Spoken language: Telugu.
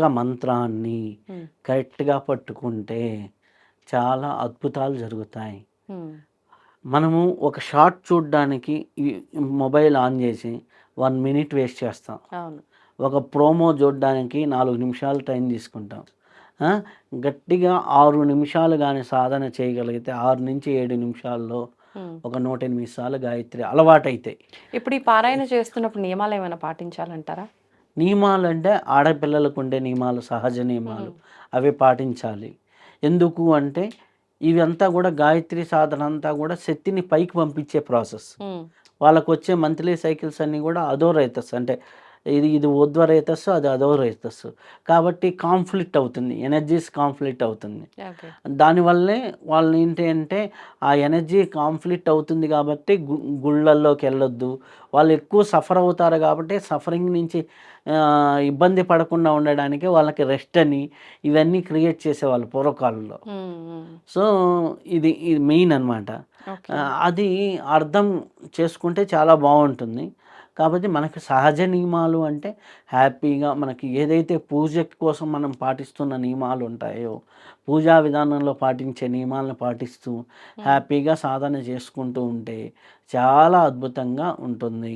ఒక్క మంత్రాన్ని కరెక్ట్గా పట్టుకుంటే చాలా అద్భుతాలు జరుగుతాయి. మనము ఒక షార్ట్ చూడడానికి మొబైల్ ఆన్ చేసి వన్ మినిట్ వేస్ట్ చేస్తాం. ఒక ప్రోమో చూడడానికి నాలుగు నిమిషాలు టైం తీసుకుంటాం. గట్టిగా ఆరు నిమిషాలు కానీ సాధన చేయగలిగితే ఆరు నుంచి ఏడు నిమిషాల్లో. ఒక నూట ఎనిమిది సార్లు గాయత్రి అలవాటైతాయి. ఇప్పుడు ఈ పారాయణ చేస్తున్నప్పుడు నియమాలు ఏమైనా పాటించాలంటారా? నియమాలు అంటే ఆడపిల్లలకు ఉండే నియమాలు సహజ నియమాలు అవి పాటించాలి. ఎందుకు అంటే ఇవంతా కూడా గాయత్రి సాధన అంతా కూడా శక్తిని పైకి పంపించే ప్రాసెస్. వాళ్ళకు వచ్చే మంత్లీ సైకిల్స్ అన్నీ కూడా అదో రైతస్ అంటే ఇది ఇది ఉద్వ రైతస్సు అది అదో రైతస్సు. కాబట్టి కాన్ఫ్లిక్ట్ అవుతుంది. ఎనర్జీస్ కాన్ఫ్లిక్ట్ అవుతుంది. దానివల్లే వాళ్ళు ఏంటి అంటే ఆ ఎనర్జీ కాన్ఫ్లిక్ట్ అవుతుంది కాబట్టి గు గుళ్ళల్లోకి వెళ్ళొద్దు. వాళ్ళు ఎక్కువ సఫర్ అవుతారు కాబట్టి సఫరింగ్ నుంచి ఇబ్బంది పడకుండా ఉండడానికి వాళ్ళకి రెస్ట్ అని ఇవన్నీ క్రియేట్ చేసేవాళ్ళు పూర్వకాలంలో. సో ఇది ఇది మెయిన్ అనమాట అది అర్థం చేసుకుంటే చాలా బాగుంటుంది. కాబట్టి మనకి సహజ నియమాలు అంటే హ్యాపీగా మనకి ఏదైతే పూజ కోసం మనం పాటిస్తున్న నియమాలు ఉంటాయో పూజా విధానంలో పాటించే నియమాలను పాటిస్తూ హ్యాపీగా సాధన చేసుకుంటూ ఉంటే చాలా అద్భుతంగా ఉంటుంది.